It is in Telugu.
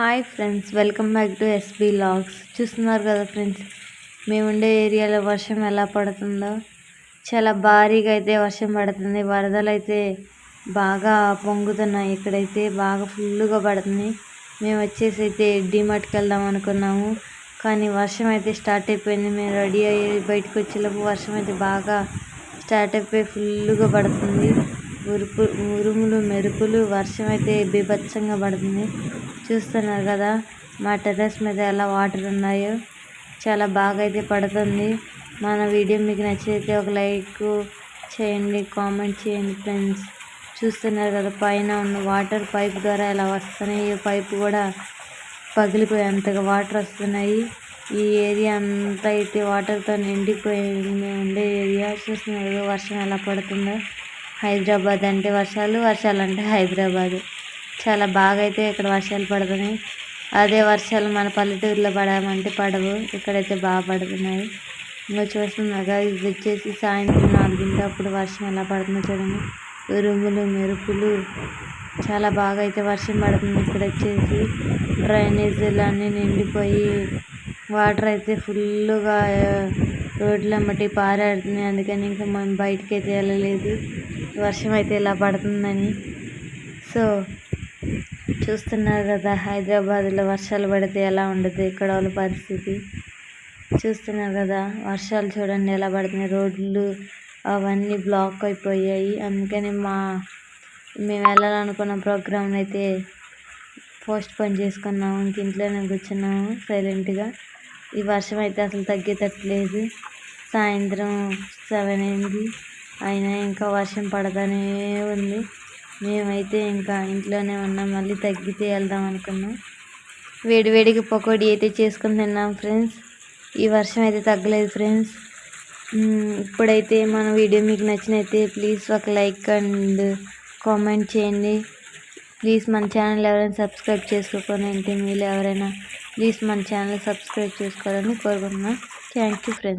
Hi friends welcome back to SB logs. చూస్తున్నారు కదా ఫ్రెండ్స్ మేము ఉండే ఏరియాలో వర్షం ఎలా పడుతుందో. చాలా భారీగా అయితే వర్షం పడుతుంది. వరదలు అయితే బాగా పొంగుతున్నాయి. ఇక్కడైతే బాగా ఫుల్గా పడుతుంది. మేము వచ్చేసి అయితే డిమార్ట్కి వెళ్దాం అనుకున్నాము. కానీ వర్షం అయితే స్టార్ట్ అయిపోయింది. మేము రెడీ అయ్యి బయటకు వచ్చేలోపు వర్షం అయితే బాగా స్టార్ట్ అయిపోయి ఫుల్గా పడుతుంది. ఉరుపు ఉరుములు మెరుపులు వర్షం అయితే బీభత్సంగా పడుతుంది. చూస్తున్నారు కదా మా టెర్రస్ మీద ఎలా వాటర్ ఉన్నాయో. చాలా బాగా అయితే పడుతుంది. మన వీడియో మీకు నచ్చితే ఒక లైక్ చేయండి కామెంట్ చేయండి ఫ్రెండ్స్. చూస్తున్నారు కదా పైన ఉన్న వాటర్ పైప్ ద్వారా ఎలా వస్తున్నాయి. ఈ కూడా పగిలిపోయి అంతగా వాటర్ వస్తున్నాయి. ఈ ఏరియా అంతా అయితే వాటర్తో నిండిపోయింది ఉండే ఏరియా. చూస్తున్నారు వర్షం ఎలా పడుతుందో. హైదరాబాద్ అంటే వర్షాలు వర్షాలు అంటే హైదరాబాద్. చాలా బాగా అయితే ఇక్కడ వర్షాలు పడుతున్నాయి. అదే వర్షాలు మన పల్లెటూరులో పడమంటే పడవు. ఇక్కడైతే బాగా పడుతున్నాయి. ఇంకా చూస్తున్నాగా ఇది వచ్చేసి సాయంత్రం నాలుగింటి అప్పుడు వర్షం ఎలా పడుతుందో చూడండి. ఉరుములు మెరుపులు. చాలా బాగా అయితే వర్షం పడుతుంది. ఇక్కడ వచ్చేసి డ్రైనేజీలు అన్నీ నిండిపోయి వాటర్ అయితే ఫుల్గా రోడ్ల మట్టి పారాడుతున్నాయి. అందుకని ఇంకా మనం బయటకి అయితే వెళ్ళలేదు. వర్షం అయితే ఇలా పడుతుందని. సో చూస్తున్నారు కదా హైదరాబాద్లో వర్షాలు పడితే ఎలా ఉండదు ఇక్కడ వాళ్ళ పరిస్థితి. చూస్తున్నారు కదా వర్షాలు చూడండి ఎలా పడుతున్నాయి. రోడ్లు అవన్నీ బ్లాక్ అయిపోయాయి. అందుకని మా మేము వెళ్ళాలనుకున్న ప్రోగ్రామ్ అయితే పోస్ట్ పోన్ చేసుకున్నాము. ఇంక ఇంట్లోనే కూర్చున్నాము సైలెంట్గా. ఈ వర్షం అయితే అసలు తగ్గేటట్లేదు. సాయంత్రం సెవెన్ అయింది. అయినా ఇంకా వర్షం పడతానే ఉంది. మేమైతే ఇంకా ఇంట్లోనే ఉన్నాం మళ్ళీ తగ్గితే వెళ్దాం అనుకున్నాం. వేడివేడికి పకోడీ అయితే చేసుకుని తిన్నాం ఫ్రెండ్స్. ఈ వర్షం అయితే తగ్గలేదు ఫ్రెండ్స్. ఇప్పుడైతే మన వీడియో మీకు నచ్చినైతే ప్లీజ్ ఒక లైక్ అండ్ కామెంట్ చేయండి. ప్లీజ్ మన ఛానల్ ఎవరైనా సబ్స్క్రైబ్ చేసుకోకొని అంటే మీరు ఎవరైనా ప్లీజ్ మన ఛానల్ సబ్స్క్రైబ్ చేసుకోవాలని కోరుకుంటున్నాం. Thank you friends.